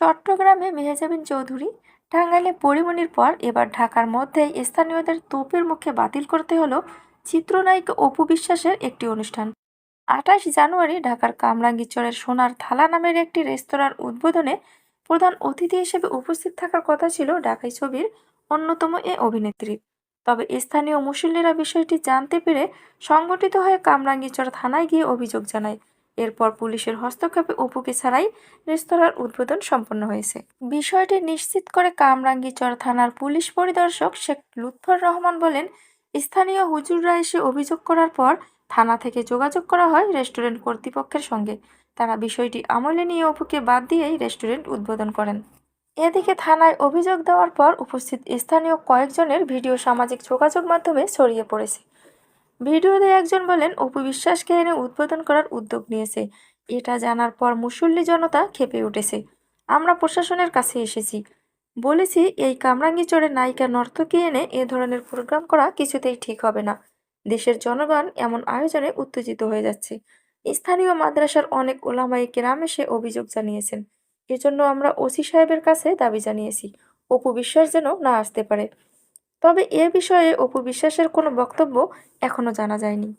চট্টগ্রামে মেহেজাবিন চৌধুরী, টাঙ্গাইলে পরিমণির পর এবার ঢাকার মধ্যেই স্থানীয়দের তোপের মুখে বাতিল করতে হলো চিত্রনায়িকা অপু বিশ্বাসের একটি অনুষ্ঠান। আঠাশ জানুয়ারি ঢাকার কামরাঙ্গীরচরের সোনার থালা নামের একটি রেস্তোরাঁর উদ্বোধনে প্রধান অতিথি হিসেবে উপস্থিত থাকার কথা ছিল ঢাকাই ছবির অন্যতম এ অভিনেত্রী। তবে স্থানীয় মুসল্লিরা বিষয়টি জানতে পেরে সংগঠিত হয়ে কামরাঙ্গীরচর থানায় গিয়ে অভিযোগ জানায়। এরপর পুলিশের হস্তক্ষেপে অপুকে ছাড়াই রেস্তোরাঁর উদ্বোধন সম্পন্ন হয়েছে। বিষয়টি নিশ্চিত করে কামরাঙ্গীরচর থানার পুলিশ পরিদর্শক শেখ লুৎফর রহমান বলেন, স্থানীয় হুজুররা এসে অভিযোগ করার পর থানা থেকে যোগাযোগ করা হয় রেস্টুরেন্ট কর্তৃপক্ষের সঙ্গে। তারা বিষয়টি আমলে নিয়ে অপুকে বাদ দিয়েই রেস্টুরেন্ট উদ্বোধন করেন। এদিকে থানায় অভিযোগ দেওয়ার পর উপস্থিত স্থানীয় কয়েকজনের ভিডিও সামাজিক যোগাযোগ মাধ্যমে ছড়িয়ে পড়েছে। ভিডিওতে একজন বলেন, অপু বিশ্বাসকে এনে উদ্বোধন করার উদ্যোগ নিয়েছে। এটা জানার পর মুসল্লি জনতা খেপে উঠেছে। আমরা প্রশাসনের কাছে এসেছি। বলেছি, এই কামরাঙ্গীচরে নায়িকা নর্তকী এনে এ ধরনের প্রোগ্রাম করা কিছুতেই ঠিক হবে না। দেশের জনগণ এমন আয়োজনে উত্তেজিত হয়ে যাচ্ছে। স্থানীয় মাদ্রাসার অনেক ওলামাই কেরাম এসে অভিযোগ জানিয়েছেন। এজন্য আমরা ওসি সাহেবের কাছে দাবি জানিয়েছি। অপু বিশ্বাস যেন না আসতে পারে। তবে এ বিষয়ে অপু বিশ্বাসের কোনো বক্তব্য এখনও জানা যায়নি।